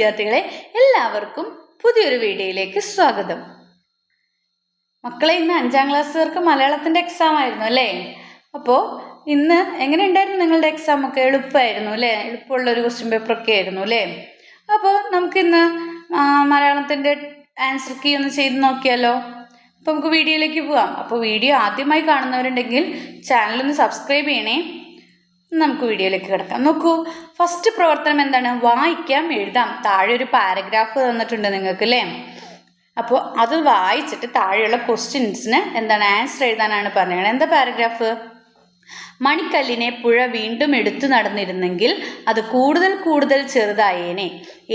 വിദ്യാർത്ഥികളെ എല്ലാവർക്കും പുതിയൊരു വീഡിയോയിലേക്ക് സ്വാഗതം. മക്കളെ ഇന്ന് അഞ്ചാം ക്ലാസ്സുകാർക്ക് മലയാളത്തിന്റെ എക്സാം ആയിരുന്നു അല്ലേ? അപ്പോൾ ഇന്ന് എങ്ങനെ ഉണ്ടായിരുന്നു നിങ്ങളുടെ എക്സാം ഒക്കെ? എളുപ്പമായിരുന്നു അല്ലേ? എളുപ്പമുള്ള ഒരു ക്വസ്റ്റ്യൻ പേപ്പർ ഒക്കെ ആയിരുന്നു അല്ലേ? അപ്പോൾ നമുക്കിന്ന് മലയാളത്തിന്റെ ആൻസർ കീ ഒന്ന് ചെയ്ത് നോക്കിയാലോ? അപ്പോൾ നമുക്ക് വീഡിയോയിലേക്ക് പോവാം. അപ്പോൾ വീഡിയോ ആദ്യമായി കാണുന്നവരുണ്ടെങ്കിൽ ചാനലൊന്ന് സബ്സ്ക്രൈബ് ചെയ്യണേ. നമുക്ക് വീഡിയോയിലേക്ക് കിടക്കാം. നോക്കൂ ഫസ്റ്റ് പ്രവർത്തനം എന്താണ്? വായിക്കാം എഴുതാം. താഴെ ഒരു പാരഗ്രാഫ് തന്നിട്ടുണ്ട് നിങ്ങൾക്ക് അല്ലേ അപ്പോൾ അത് വായിച്ചിട്ട് താഴെയുള്ള ക്വസ്റ്റ്യൻസിന് എന്താണ്? ആൻസർ എഴുതാനാണ് പറഞ്ഞത് എന്താ പാരഗ്രാഫ് മണിക്കല്ലിനെ പുഴ വീണ്ടും എടുത്തു നടന്നിരുന്നെങ്കിൽ അത് കൂടുതൽ കൂടുതൽ ചെറുതായേനെ.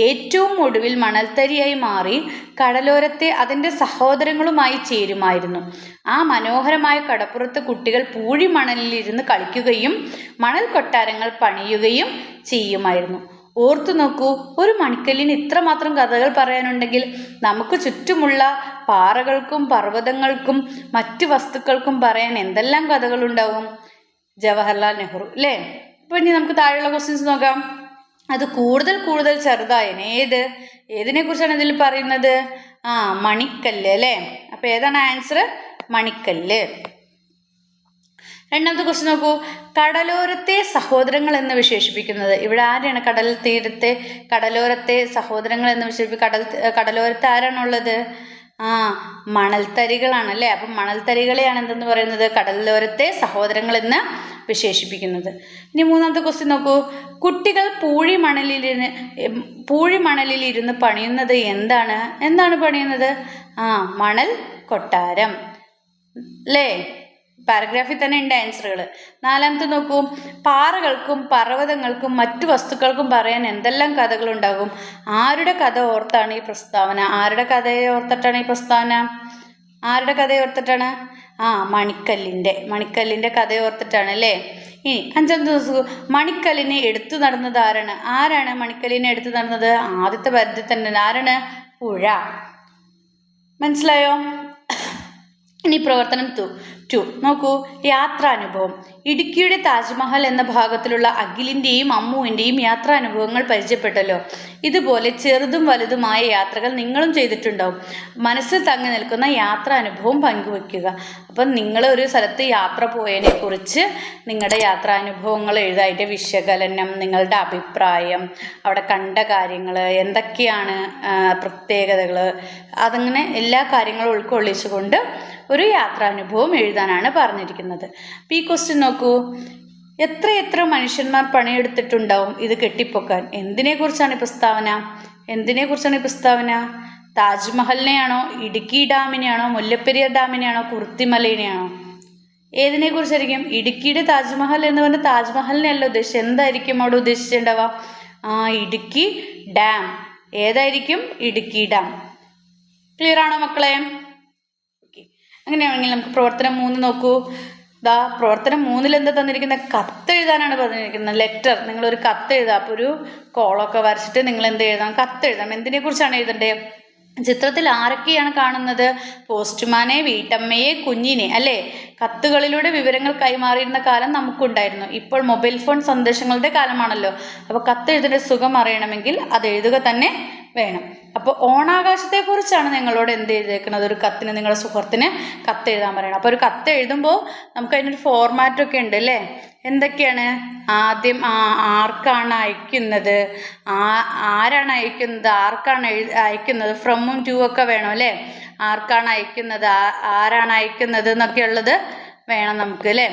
ഏറ്റവും ഒടുവിൽ മണൽത്തരിയായി മാറി കടലോരത്തെ അതിന്റെ സഹോദരങ്ങളുമായി ചേരുമായിരുന്നു. ആ മനോഹരമായ കടപ്പുറത്ത് കുട്ടികൾ പൂഴി മണലിലിരുന്ന് കളിക്കുകയും മണൽ കൊട്ടാരങ്ങൾ പണിയുകയും ചെയ്യുമായിരുന്നു. ഓർത്തു നോക്കൂ ഒരു മണിക്കല്ലിന് ഇത്രമാത്രം കഥകൾ പറയാനുണ്ടെങ്കിൽ നമുക്ക് ചുറ്റുമുള്ള പാറകൾക്കും പർവതങ്ങൾക്കും മറ്റു വസ്തുക്കൾക്കും പറയാൻ എന്തെല്ലാം കഥകളുണ്ടാവും? ജവഹർലാൽ നെഹ്റു അല്ലേ ഇപ്പൊ ഇനി നമുക്ക് താഴെയുള്ള ക്വസ്റ്റ്യൻസ് നോക്കാം. അത് കൂടുതൽ കൂടുതൽ ചെറുതായനെ ഏത്? ഏതിനെ കുറിച്ചാണ് ഇതിൽ പറയുന്നത്? ആ മണിക്കല്ല് അല്ലേ അപ്പോൾ ഏതാണ് ആൻസർ മണിക്കല്ല്. രണ്ടാമത്തെ ക്വസ്റ്റ്യൻ നോക്കൂ. കടലോരത്തെ സഹോദരങ്ങൾ എന്ന് വിശേഷിപ്പിക്കുന്നത്. ഇവിടെ ആരെയാണ് കടൽ തീരത്തെ കടലോരത്തെ സഹോദരങ്ങൾ എന്ന് വിശേഷിപ്പിക്കുക കടൽ കടലോരത്ത് ആരാണുള്ളത് ആ മണൽത്തരികളാണ് അല്ലേ അപ്പം മണൽത്തരികളെയാണ് എന്തെന്ന് പറയുന്നത്? കടലോരത്തെ സഹോദരങ്ങൾ എന്ന് വിശേഷിപ്പിക്കുന്നത്. ഇനി മൂന്നാമത്തെ ക്വസ്റ്റ്യൻ നോക്കൂ. കുട്ടികൾ പൂഴി മണലിലിരുന്ന് പൂഴി പൂഴി മണലിലിരുന്ന് പണിയുന്നത് എന്താണ്? എന്താണ് പണിയുന്നത്? ആ മണൽ കൊട്ടാരം. അല്ലേ പാരഗ്രാഫിൽ തന്നെ ഉണ്ട് ആൻസറുകൾ നാലാമത്തെ നോക്കൂ. പാറകൾക്കും പർവതങ്ങൾക്കും മറ്റു വസ്തുക്കൾക്കും പറയാൻ എന്തെല്ലാം കഥകളുണ്ടാകും? ആരുടെ കഥ ഓർത്താണ് ഈ പ്രസ്താവന? ആരുടെ കഥയെ ഓർത്തിട്ടാണ് ഈ പ്രസ്താവന? ആരുടെ കഥയെ ഓർത്തിട്ടാണ്? ആ മണിക്കല്ലിന്റെ മണിക്കല്ലിന്റെ കഥ ഓർത്തിട്ടാണ് അല്ലേ? ഇനി അഞ്ചാമത്തെ ദിവസം. മണിക്കല്ലിനെ എടുത്തു നടന്നത് ആരാണ്? ആരാണ് മണിക്കല്ലിനെ എടുത്തു നടന്നത്? ആദ്യത്തെ പരിധി തന്നെ ആരാണ്? പുഴ. മനസ്സിലായോ? ഇനി പ്രവർത്തനം ടു. നോക്കൂ യാത്രാനുഭവം. ഇടുക്കിയുടെ താജ്മഹൽ എന്ന ഭാഗത്തിലുള്ള അഖിലിന്റെയും അമ്മുവിന്റെയും യാത്രാനുഭവങ്ങൾ പരിചയപ്പെട്ടല്ലോ. ഇതുപോലെ ചെറുതും വലുതുമായ യാത്രകൾ നിങ്ങളും ചെയ്തിട്ടുണ്ടാവും. മനസ്സിൽ തങ്ങി നിൽക്കുന്ന യാത്രാനുഭവം പങ്കുവെക്കുക അപ്പം നിങ്ങൾ ഒരു സ്ഥലത്ത് യാത്ര പോയതിനെ കുറിച്ച് നിങ്ങളുടെ യാത്രാനുഭവങ്ങൾ എഴുതായിട്ട് വിശകലനം നിങ്ങളുടെ അഭിപ്രായം അവിടെ കണ്ട കാര്യങ്ങൾ എന്തൊക്കെയാണ് പ്രത്യേകതകൾ അതങ്ങനെ എല്ലാ കാര്യങ്ങളും ഉൾക്കൊള്ളിച്ചുകൊണ്ട് ഒരു യാത്രാനുഭവം എഴുതാനാണ് പറഞ്ഞിരിക്കുന്നത്. പി ക്വസ്റ്റ്യൻ നോക്കൂ. എത്ര എത്ര മനുഷ്യന്മാർ പണിയെടുത്തിട്ടുണ്ടാവും ഇത് കെട്ടിപ്പൊക്കാൻ? എന്തിനെക്കുറിച്ചാണ് പ്രസ്താവന? എന്തിനെക്കുറിച്ചാണ് പ്രസ്താവന? താജ്മഹലിനെയാണോ ഇടുക്കി ഡാമിനെയാണോ മുല്ലപ്പെരിയാർ ഡാമിനെയാണോ കുർത്തിമലയിനെയാണോ? ഏതിനെ കുറിച്ചായിരിക്കും? ഇടുക്കിയുടെ താജ്മഹൽ എന്ന് പറഞ്ഞ താജ്മഹലിനെ അല്ല ഉദ്ദേശിച്ചത്. എന്തായിരിക്കും അവിടെ ഉദ്ദേശിച്ചിട്ടുണ്ടാവുക ആ ഇടുക്കി ഡാം. ഏതായിരിക്കും? ഇടുക്കി ഡാം. ക്ലിയർ ആണോ മക്കളെ? അങ്ങനെയാണെങ്കിൽ നമുക്ക് പ്രവർത്തനം മൂന്ന് നോക്കൂ. ദാ പ്രവർത്തനം മൂന്നിൽ എന്താ തന്നിരിക്കുന്നത് കത്ത് എഴുതാനാണ് പറഞ്ഞിരിക്കുന്നത് ലെറ്റർ നിങ്ങളൊരു കത്ത് എഴുതാം. അപ്പോൾ ഒരു കോളൊക്കെ വരച്ചിട്ട് നിങ്ങൾ എന്ത് എഴുതാം? കത്ത് എഴുതാം. എന്തിനെ കുറിച്ചാണ് എഴുതേണ്ടത് ചിത്രത്തിൽ ആരൊക്കെയാണ് കാണുന്നത്? പോസ്റ്റ്മാനെ വീട്ടമ്മയെ കുഞ്ഞിനെ അല്ലേ? കത്തുകളിലൂടെ വിവരങ്ങൾ കൈമാറിയിരുന്ന കാലം നമുക്കുണ്ടായിരുന്നു. ഇപ്പോൾ മൊബൈൽ ഫോൺ സന്ദേശങ്ങളുടെ കാലമാണല്ലോ. അപ്പോൾ കത്ത് എഴുതിന്റെ സുഖം അറിയണമെങ്കിൽ അത് എഴുതുക തന്നെ വേണം. അപ്പോൾ ഓണാകാശത്തെക്കുറിച്ചാണ് നിങ്ങളോട് എന്ത് എഴുതിയേക്കുന്നത്? ഒരു കത്തിന് നിങ്ങളുടെ സുഹൃത്തിന് കത്ത് എഴുതാൻ പറയണം. അപ്പോൾ ഒരു കത്ത് എഴുതുമ്പോൾ നമുക്ക് അതിനൊരു ഫോർമാറ്റൊക്കെ ഉണ്ട് അല്ലേ? എന്തൊക്കെയാണ്? ആദ്യം ആർക്കാണ് അയക്കുന്നത്? ആ ആരാണ് അയക്കുന്നത്? ആർക്കാണ് അയക്കുന്നത്? ഫ്രമും ടു ഒക്കെ വേണം അല്ലേ? ആർക്കാണ് അയക്കുന്നത്? ആരാണ് അയക്കുന്നത് എന്നൊക്കെ ഉള്ളത് വേണം നമുക്ക് അല്ലേ?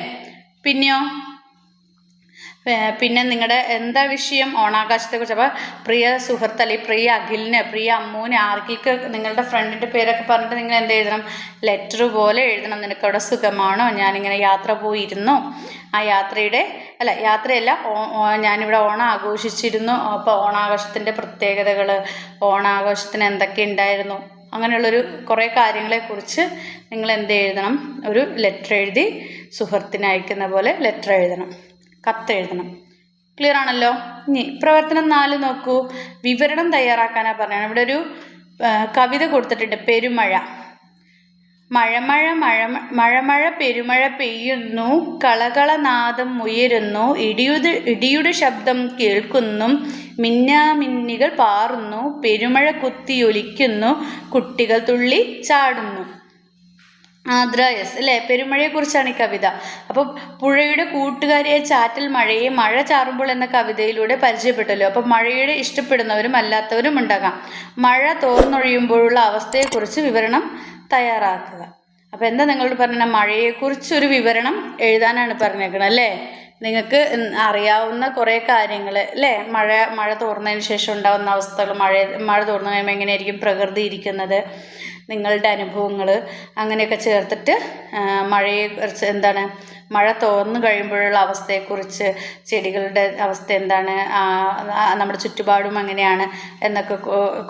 പിന്നെയോ? പിന്നെ നിങ്ങളുടെ എന്താ വിഷയം ഓണാകാശത്തെക്കുറിച്ച്? അപ്പോൾ പ്രിയ സുഹൃത്ത് അല്ലെങ്കിൽ പ്രിയ അഖിലിന് പ്രിയ അമ്മൂന് ആർക്കൊക്കെ നിങ്ങളുടെ ഫ്രണ്ടിന്റെ പേരൊക്കെ പറഞ്ഞിട്ട് നിങ്ങൾ എന്ത് എഴുതണം? ലെറ്റർ പോലെ എഴുതണം. നിനക്ക് അവിടെ സുഖമാണോ? ഞാനിങ്ങനെ യാത്ര പോയിരുന്നു. ആ യാത്രയുടെ അല്ല യാത്രയല്ല ഞാനിവിടെ ഓണം ആഘോഷിച്ചിരുന്നു. അപ്പോൾ ഓണാഘോഷത്തിന്റെ പ്രത്യേകതകൾ ഓണാഘോഷത്തിന് എന്തൊക്കെ ഉണ്ടായിരുന്നു? അങ്ങനെയുള്ളൊരു കുറേ കാര്യങ്ങളെക്കുറിച്ച് നിങ്ങൾ എന്ത് എഴുതണം? ഒരു ലെറ്റർ എഴുതി സുഹൃത്തിന് അയക്കുന്ന പോലെ ലെറ്റർ എഴുതണം. കത്തെഴുതണം. ക്ലിയർ ആണല്ലോ? ഇനി പ്രവർത്തനം നാല് നോക്കൂ. വിവരണം തയ്യാറാക്കാനാണ് പറഞ്ഞത്. ഇവിടെ ഒരു കവിത കൊടുത്തിട്ടുണ്ട്. പെരുമഴ. മഴമഴ മഴ മഴമഴ പെരുമഴ പെയ്യുന്നു. കളകളനാദം ഉയരുന്നു. ഇടിയുത് ഇടിയുടെ ശബ്ദം കേൾക്കുന്നു. മിന്നാമിന്നികൾ പാറുന്നു. പെരുമഴ കുത്തിയൊലിക്കുന്നു കുട്ടികൾ തുള്ളി ചാടുന്നു. ആദ്രായസ് അല്ലേ? പെരുമഴയെക്കുറിച്ചാണ് ഈ കവിത. അപ്പോൾ പുഴയുടെ കൂട്ടുകാരിയായ ചാറ്റൽ മഴയെ മഴ ചാറുമ്പോൾ എന്ന കവിതയിലൂടെ പരിചയപ്പെട്ടല്ലോ. അപ്പോൾ മഴയുടെ ഇഷ്ടപ്പെടുന്നവരും അല്ലാത്തവരും ഉണ്ടാകാം. മഴ തോർന്നൊഴിയുമ്പോഴുള്ള അവസ്ഥയെക്കുറിച്ച് വിവരണം തയ്യാറാക്കുക. അപ്പോൾ എന്താ നിങ്ങളോട് പറഞ്ഞ മഴയെക്കുറിച്ച് ഒരു വിവരണം എഴുതാനാണ് പറഞ്ഞേക്കുന്നത് അല്ലേ? നിങ്ങൾക്ക് അറിയാവുന്ന കുറേ കാര്യങ്ങൾ അല്ലേ? മഴ മഴ തോർന്നതിന് ശേഷം ഉണ്ടാകുന്ന അവസ്ഥകൾ മഴ മഴ തോർന്നു കഴിയുമ്പോൾ എങ്ങനെയായിരിക്കും പ്രകൃതി ഇരിക്കുന്നത്? നിങ്ങളുടെ അനുഭവങ്ങൾ അങ്ങനെയൊക്കെ ചേർത്തിട്ട് മഴയെ കുറിച്ച് എന്താണ് മഴ തോർന്നു കഴിയുമ്പോഴുള്ള അവസ്ഥയെക്കുറിച്ച് ചെടികളുടെ അവസ്ഥ എന്താണ് നമ്മുടെ ചുറ്റുപാടും അങ്ങനെയാണ് എന്നൊക്കെ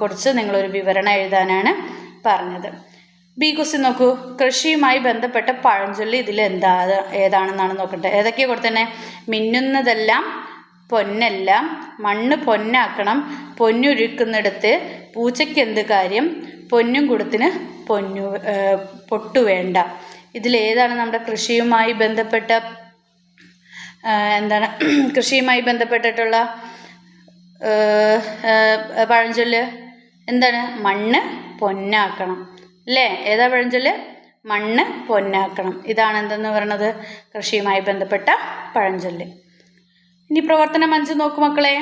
കുറിച്ച് നിങ്ങളൊരു വിവരണം എഴുതാനാണ് പറഞ്ഞത്. ബി കുസി നോക്കൂ. കൃഷിയുമായി ബന്ധപ്പെട്ട പഴഞ്ചൊല്ലി ഇതിൽ എന്താ ഏതാണെന്നാണ് നോക്കട്ടെ. ഏതൊക്കെയാണ് കൊടുത്തന്നെ? മിന്നുന്നതെല്ലാം പൊന്നെല്ലാം മണ്ണ് പൊന്നാക്കണം. പൊന്നുരുക്കുന്നിടത്ത് പൂച്ചയ്ക്ക് എന്ത് കാര്യം? പൊന്നും കുടത്തിന് പൊന്നു പൊട്ടു വേണ്ട. ഇതിലേതാണ് നമ്മുടെ കൃഷിയുമായി ബന്ധപ്പെട്ട എന്താണ് കൃഷിയുമായി ബന്ധപ്പെട്ടിട്ടുള്ള പഴഞ്ചൊല്ല്? എന്താണ്? മണ്ണ് പൊന്നാക്കണം. അല്ലേ? ഏതാ പഴഞ്ചൊല്ല്? മണ്ണ് പൊന്നാക്കണം. ഇതാണ് എന്തെന്ന് പറയുന്നത്? കൃഷിയുമായി ബന്ധപ്പെട്ട പഴഞ്ചൊല്ല്. ഇനി പ്രവർത്തനം അഞ്ച് നോക്കു മക്കളെ.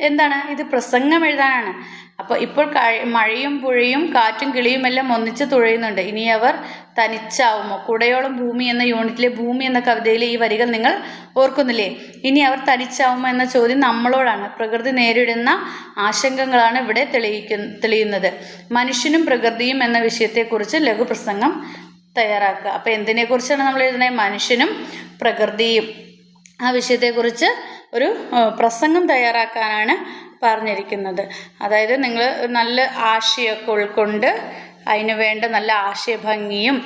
എന്താണ്? ഇത് പ്രസംഗം എഴുതാനാണ്. അപ്പോൾ ഇപ്പോൾ മഴയും പുഴയും കാറ്റും കിളിയും എല്ലാം ഒന്നിച്ച് തുഴയുന്നുണ്ട്. ഇനി അവർ തനിച്ചാവുമോ? കുടയോളം ഭൂമി എന്ന യൂണിറ്റിലെ ഭൂമി എന്ന കവിതയിലെ ഈ വരികൾ നിങ്ങൾ ഓർക്കുന്നില്ലേ? ഇനി അവർ തനിച്ചാവുമോ എന്ന ചോദ്യം നമ്മളോടാണ്. പ്രകൃതി നേരിടുന്ന ആശങ്കകളാണ് ഇവിടെ തെളിയിക്കു തെളിയുന്നത്. മനുഷ്യനും പ്രകൃതിയും എന്ന വിഷയത്തെക്കുറിച്ച് ലഘുപ്രസംഗം തയ്യാറാക്കുക. അപ്പോൾ എന്തിനെക്കുറിച്ചാണ് നമ്മൾ എഴുതുന്നത്? മനുഷ്യനും പ്രകൃതിയും. ആ വിഷയത്തെക്കുറിച്ച് ഒരു പ്രസംഗം തയ്യാറാക്കാനാണ് പറഞ്ഞിരിക്കുന്നത്. അതായത് നിങ്ങൾ നല്ല ആശയമൊക്കെ ഉൾക്കൊണ്ട് അതിന് വേണ്ട നല്ല ആശയഭംഗിയും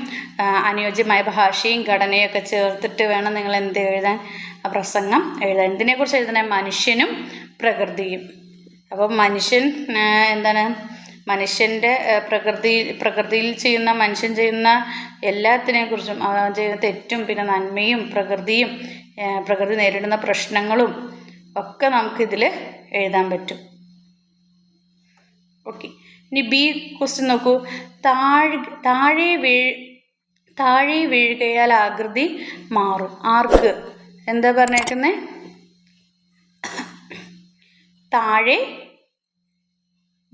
അനുയോജ്യമായ ഭാഷയും ഘടനയൊക്കെ ചേർത്തിട്ട് വേണം നിങ്ങൾ എന്ത് എഴുതാൻ. ആ പ്രസംഗം എഴുതാൻ. എന്തിനെക്കുറിച്ച് എഴുതണേ മനുഷ്യനും പ്രകൃതിയും. അപ്പം മനുഷ്യൻ എന്താണ്? മനുഷ്യന്റെ പ്രകൃതി പ്രകൃതിയിൽ ചെയ്യുന്ന മനുഷ്യൻ ചെയ്യുന്ന എല്ലാത്തിനെക്കുറിച്ചും ചെയ്യുന്ന തെറ്റും പിന്നെ നന്മയും പ്രകൃതിയും പ്രകൃതി നേരിടുന്ന പ്രശ്നങ്ങളും ഒക്കെ നമുക്കിതിൽ എഴുതാൻ പറ്റും. ഓക്കെ. ഇനി ബി ക്വസ്റ്റ്യൻ നോക്കൂ. താഴ് താഴെ വീഴ് താഴെ വീഴുകയാൽ ആകൃതി മാറും. ആർക്ക്? എന്താ പറഞ്ഞേക്കുന്നത് താഴെ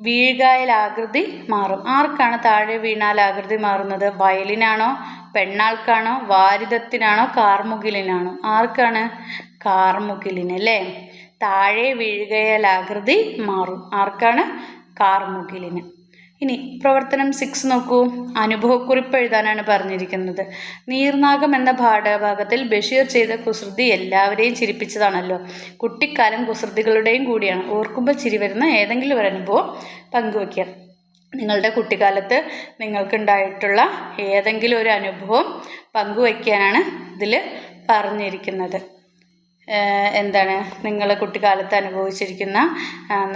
വീഴുകയാൽ ആകൃതി മാറും. ആർക്കാണ് താഴെ വീണാൽ ആകൃതി മാറുന്നത്? വയലിനാണോ? പെണ്ണാൾക്കാണോ? വാരിതത്തിനാണോ? കാർമുകിലിനാണോ? ആർക്കാണ്? കാർമുകിലിന് അല്ലേ? താഴെ വീഴുകയാൽ ആകൃതി മാറും. ആർക്കാണ്? കാർമുകിലിന്. ഇനി പ്രവർത്തനം സിക്സ് നോക്കൂ. അനുഭവക്കുറിപ്പ് എഴുതാനാണ് പറഞ്ഞിരിക്കുന്നത്. നീർനാഗം എന്ന പാഠഭാഗത്തിൽ ബഷീർ ചെയ്ത കുസൃതി എല്ലാവരെയും ചിരിപ്പിച്ചതാണല്ലോ. കുട്ടിക്കാലം കുസൃതികളുടെയും കൂടിയാണ്. ഓർക്കുമ്പോൾ ചിരി വരുന്ന ഏതെങ്കിലും ഒരു അനുഭവം പങ്കുവയ്ക്കുക നിങ്ങളുടെ കുട്ടിക്കാലത്ത് നിങ്ങൾക്കുണ്ടായിട്ടുള്ള ഏതെങ്കിലും ഒരു അനുഭവം പങ്കുവയ്ക്കാനാണ് ഇതിൽ പറഞ്ഞിരിക്കുന്നത്. എന്താണ് നിങ്ങൾ കുട്ടിക്കാലത്ത് അനുഭവിച്ചിരിക്കുന്ന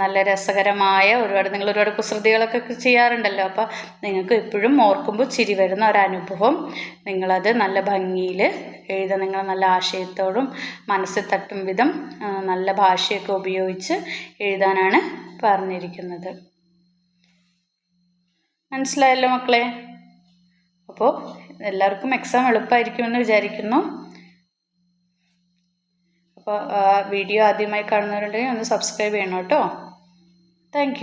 നല്ല രസകരമായ ഒരുപാട് നിങ്ങൾ ഒരുപാട് കുസൃതികളൊക്കെ ചെയ്യാറുണ്ടല്ലോ. അപ്പോൾ നിങ്ങൾക്ക് എപ്പോഴും ഓർക്കുമ്പോൾ ചിരി വരുന്ന ഒരനുഭവം. നിങ്ങളത് നല്ല ഭംഗിയിൽ എഴുതാൻ നിങ്ങൾ നല്ല ആശയത്തോടും മനസ്സിൽ തട്ടും വിധം നല്ല ഭാഷയൊക്കെ ഉപയോഗിച്ച് എഴുതാനാണ് പറഞ്ഞിരിക്കുന്നത്. മനസ്സിലായല്ലോ മക്കളെ? അപ്പോൾ എല്ലാവർക്കും എക്സാം എളുപ്പമായിരിക്കുമെന്ന് വിചാരിക്കുന്നു. അപ്പോൾ വീഡിയോ ആദ്യമായി കാണുന്നവരുണ്ടെങ്കിൽ ഒന്ന് സബ്സ്ക്രൈബ് ചെയ്യണം കേട്ടോ. താങ്ക്